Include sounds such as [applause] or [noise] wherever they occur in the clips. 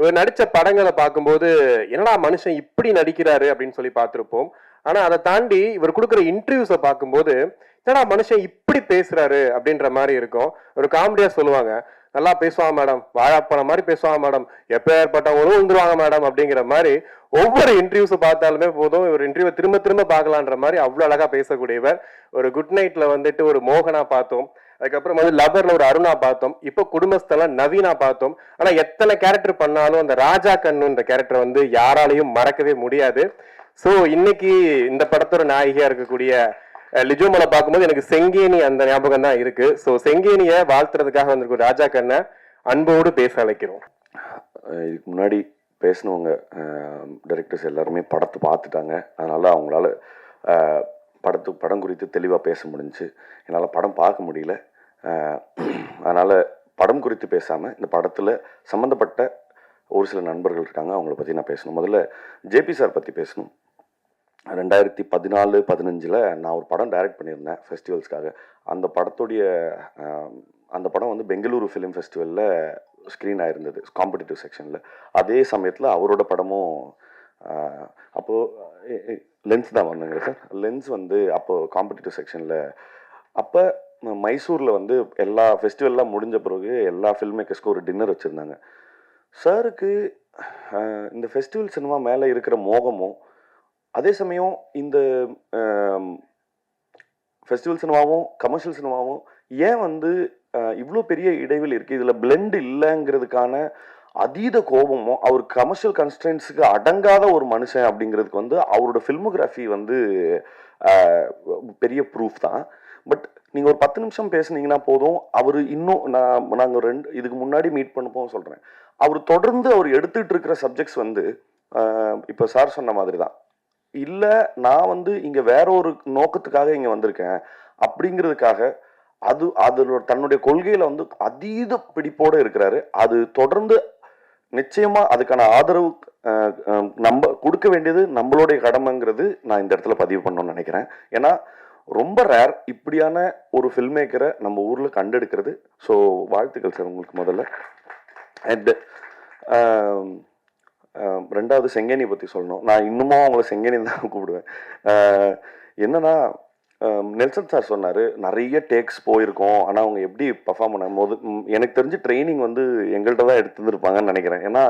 இவர் நடித்த படங்களை பார்க்கும்போது என்னடா மனுஷன் இப்படி நடிக்கிறாரு அப்படின்னு சொல்லி பார்த்துருப்போம். ஆனால் அதை தாண்டி இவர் கொடுக்குற இன்டர்வியூஸை பார்க்கும்போது என்னடா மனுஷன் இப்படி பேசுறாரு அப்படின்ற மாதிரி இருக்கும். ஒரு காமெடியா சொல்லுவாங்க. நல்லா பேசுவாங்க மேடம். வாழாப்பழம் மாதிரி பேசுவாங்க மேடம். எப்போ ஏற்பட்டவங்களும் வந்துருவாங்க மேடம் அப்படிங்கிற மாதிரி ஒவ்வொரு இன்டர்வியூஸ் பார்த்தாலுமே போதும். இவர் இன்டர்வியூ திரும்ப திரும்ப பார்க்கலான்ற மாதிரி அவ்வளோ அழகாக பேசக்கூடியவர். ஒரு குட் நைட்ல வந்துட்டு ஒரு மோகனா பார்த்தோம். அதுக்கப்புறம் வந்து லவர்ல ஒரு அருணா பார்த்தோம். இப்போ குடும்பஸ்தெல்லாம் நவீனா பார்த்தோம். ஆனால் எத்தனை கேரக்டர் பண்ணாலும் அந்த ராஜா கண்ணுன்ற கேரக்டர் வந்து யாராலையும் மறக்கவே முடியாது. ஸோ இன்னைக்கு இந்த படத்தோட நாயகியா இருக்கக்கூடிய லிஜோமலை பார்க்கும்போது எனக்கு செங்கேனி அந்த ஞாபகம் தான் இருக்கு. ஸோ செங்கேனியை வாழ்த்துறதுக்காக வந்திருக்கும் ராஜா கண்ணை அன்போடு பேச அழைக்கிறோம். இதுக்கு முன்னாடி பேசினவங்க டைரக்டர்ஸ் எல்லாருமே படத்தை பார்த்துட்டாங்க. அதனால அவங்களால படத்து படம் குறித்து தெளிவாக பேச முடிஞ்சு என்னால் படம் பார்க்க முடியல. அதனால் படம் குறித்து பேசாமல் இந்த படத்தில் சம்மந்தப்பட்ட ஒரு சில நண்பர்கள் இருக்காங்க அவங்கள பற்றி நான் பேசணும். முதல்ல ஜேபி சார் பற்றி பேசணும். ரெண்டாயிரத்தி பதினாலு பதினஞ்சில் நான் ஒரு படம் டைரக்ட் பண்ணியிருந்தேன் ஃபெஸ்டிவல்ஸ்க்காக அந்த படத்துடைய அந்த படம் வந்து பெங்களூரு ஃபிலிம் ஃபெஸ்டிவலில் ஸ்க்ரீன் ஆயிருந்தது காம்படிட்டிவ் செக்ஷனில் அதே சமயத்தில் அவரோட படமும் அப்போது லென்ஸ் தான் வந்தாங்க சார் லென்ஸ் வந்து அப்போது காம்படிட்டிவ் செக்ஷனில் அப்போ மைசூரில் வந்து எல்லா ஃபெஸ்டிவல்லாம் முடிஞ்ச பிறகு எல்லா ஃபில்ம் மேக்கர்ஸ்க்கும் ஒரு டின்னர் வச்சுருந்தாங்க. சாருக்கு இந்த ஃபெஸ்டிவல் சினிமா மேலே இருக்கிற மோகமும் அதே சமயம் இந்த ஃபெஸ்டிவல் சினிமாவும் கமர்ஷியல் சினிமாவும் ஏன் வந்து இவ்வளோ பெரிய இடைவெளி இருக்குது இதில் பிளெண்ட் இல்லைங்கிறதுக்கான அதீத கோபமும் அவர் கமர்ஷியல் கன்ஸ்டன்ஸுக்கு அடங்காத ஒரு மனுஷன் அப்படிங்கிறதுக்கு வந்து அவரோட ஃபில்மோகிராஃபி வந்து பெரிய ப்ரூஃப் தான். பட் நீங்கள் ஒரு பத்து நிமிஷம் பேசுனீங்கன்னா போதும் அவர் இன்னும் நான் நாங்கள் ரெண்டு இதுக்கு முன்னாடி மீட் பண்ணப்போ சொல்கிறேன் அவர் தொடர்ந்து அவர் எடுத்துகிட்டு இருக்கிற சப்ஜெக்ட்ஸ் வந்து இப்போ சார் சொன்ன மாதிரி தான் இல்லை நான் வந்து இங்கே வேற ஒரு நோக்கத்துக்காக இங்கே வந்திருக்கேன். அப்படிங்கிறதுக்காக அது அதோட தன்னுடைய கொள்கையில் வந்து அதீத பிடிப்போடு இருக்கிறாரு. அது தொடர்ந்து நிச்சயமாக அதுக்கான ஆதரவு நம்ம கொடுக்க வேண்டியது நம்மளுடைய கடமைங்கிறது நான் இந்த இடத்துல பதிவு பண்ணணும்னு நினைக்கிறேன். ஏன்னா ரொம்ப ரேர் இப்படியான ஒரு ஃபில்ம் மேக்கரை நம்ம ஊரில் கண்டெடுக்கிறது. ஸோ வாழ்த்துக்கள் சார் உங்களுக்கு முதல்ல. அண்ட் ரெண்டாவது செங்கேனி பற்றி சொல்லணும். நான் இன்னமும் அவங்கள செங்கேனி தான் [laughs] கூப்பிடுவேன். என்னன்னா நெல்சன் சார் சொன்னார் நிறைய டேக்ஸ் போயிருக்கோம். ஆனால் அவங்க எப்படி பர்ஃபார்ம் பண்ண போது எனக்கு தெரிஞ்சு ட்ரைனிங் வந்து எங்கள்கிட்ட தான் எடுத்துருப்பாங்கன்னு நினைக்கிறேன். ஏன்னா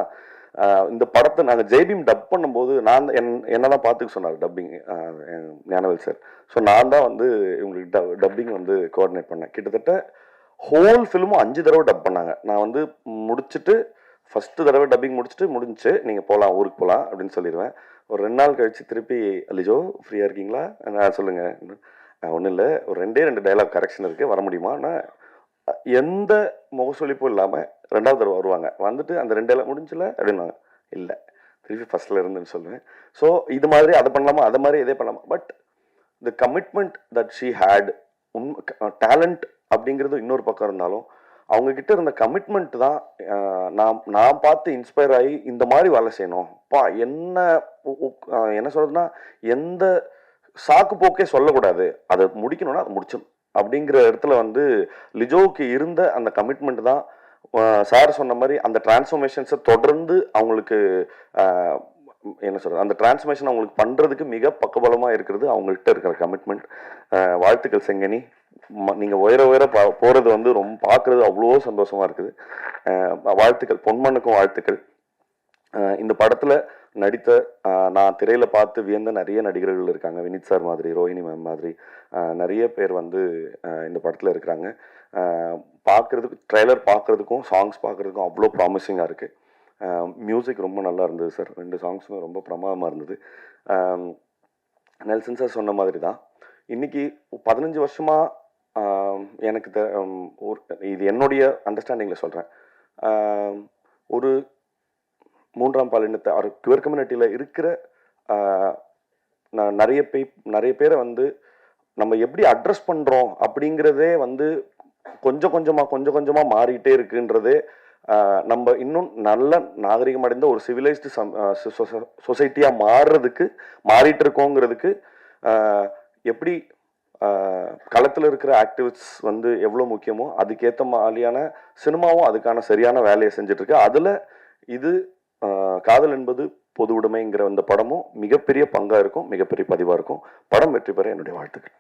இந்த படத்தை நாங்கள் ஜெய்பீம் டப் பண்ணும்போது நான் தான் என் என்ன தான் பார்த்துக்க சொன்னார் டப்பிங் ஞானவேல் சார் ஸோ நான் தான் வந்து இவங்களுக்கு ட டப்பிங் வந்து கோஆர்டினேட் பண்ணேன். கிட்டத்தட்ட ஹோல் ஃபிலிமும் அஞ்சு தடவை டப் பண்ணாங்க. நான் வந்து முடிச்சுட்டு ஃபஸ்ட்டு தடவை டப்பிங் முடிச்சுட்டு முடிஞ்சுச்சு நீங்கள் போகலாம் ஊருக்கு போகலாம் அப்படின்னு சொல்லிடுவேன். ஒரு ரெண்டு நாள் கழித்து திருப்பி அலிஜோ ஃப்ரீயாக இருக்கீங்களா? நான் சொல்லுங்கள் ஒன்றும் இல்லை. ஒரு ரெண்டே ரெண்டு டைலாக் கரெக்ஷன் இருக்குது வர முடியுமா? நான் எந்த முகசொலிப்பும் இல்லாமல் ரெண்டாவது தடவை வருவாங்க. வந்துட்டு அந்த ரெண்டு டைலாக் முடிஞ்சுல அப்படின்னாங்க இல்லை. திருப்பி ஃபஸ்ட்டில் இருந்துன்னு சொல்லுவேன். ஸோ இது மாதிரி அதை பண்ணலாமா? அதை மாதிரி இதே பண்ணலாமா? But the commitment that she had உண்மை டேலண்ட் அப்படிங்கிறது இன்னொரு பக்கம் இருந்தாலும் அவங்க கிட்ட இருந்த கமிட்மெண்ட் தான் நான் நான் பார்த்து இன்ஸ்பயர் ஆகி இந்த மாதிரி வேலை செய்யணும். பா என்ன என்ன சொல்றதுன்னா எந்த சாக்கு போக்கே சொல்லக்கூடாது. அதை முடிக்கணும்னா அது முடிச்சிடும் அப்படிங்கிற இடத்துல வந்து லிஜோவுக்கு இருந்த அந்த கமிட்மெண்ட் தான் சார் சொன்ன மாதிரி அந்த டிரான்ஸ்ஃபர்மேஷன்ஸை தொடர்ந்து அவங்களுக்கு என்ன சொல்றது அந்த டிரான்ஸ்ஃபர்மேஷன் அவங்களுக்கு பண்ணுறதுக்கு மிக பக்கபலமாக இருக்கிறது அவங்கள்ட்ட இருக்கிற கமிட்மெண்ட் வாழ்த்துக்கள் செங்கனி. நீங்கள் உயர உயர பா- போகிறது வந்து ரொம்ப பார்க்குறது அவ்வளோ சந்தோஷமாக இருக்குது. வாழ்த்துக்கள் பொன்மனுக்கும் வாழ்த்துக்கள். இந்த படத்தில் நடித்த நான் திரையில் பார்த்து வியந்த நிறைய நடிகர்கள் இருக்காங்க. வினித் சார் மாதிரி ரோஹிணி மேம் மாதிரி நிறைய பேர் வந்து இந்த படத்தில் இருக்கிறாங்க. பார்க்குறதுக்கு ட்ரெய்லர் பார்க்குறதுக்கும் சாங்ஸ் பார்க்கறதுக்கும் அவ்வளோ ப்ராமிசிங்காக இருக்குது மியூசிக் ரொம்ப நல்லா இருந்தது சார் ரெண்டு சாங்ஸுமே ரொம்ப பிரமாதமாக இருந்தது. நெல்சன் சார் சொன்ன மாதிரி தான் இன்றைக்கி பதினஞ்சு வருஷமாக எனக்கு த ஒரு இது என்னுடைய அண்டர்ஸ்டாண்டிங்கில் சொல்கிறேன் ஒரு மூன்றாம் பாலினத்தை ஒரு குவர் கம்யூனிட்டியில் இருக்கிற நான் நிறைய பே நிறைய பேரை வந்து நம்ம எப்படி அட்ரஸ் பண்ணுறோம் அப்படிங்கிறதே வந்து கொஞ்சம் கொஞ்சமாக கொஞ்சம் கொஞ்சமாக மாறிட்டே இருக்குன்றதே நம்ம இன்னும் நல்ல நாகரிகம் அடைந்த ஒரு சிவிலைஸ்டு சம் சொசைட்டியாக மாறுறதுக்கு மாறிட்டு இருக்கோங்கிறதுக்கு எப்படி களத்தில் இருக்கிற ஆக்டிவிட்ஸ் வந்து எவ்வளோ முக்கியமோ அதுக்கேற்ற மாதிரியான சினிமாவும் அதுக்கான சரியான வேலையை செஞ்சிட்ருக்கு. அதில் இது காதல் என்பது பொது உடைமைங்கிற அந்த படமும் மிகப்பெரிய பங்காக இருக்கும் மிகப்பெரிய பதிவாக இருக்கும். படம் வெற்றி பெற என்னுடைய வாழ்த்துக்கள்.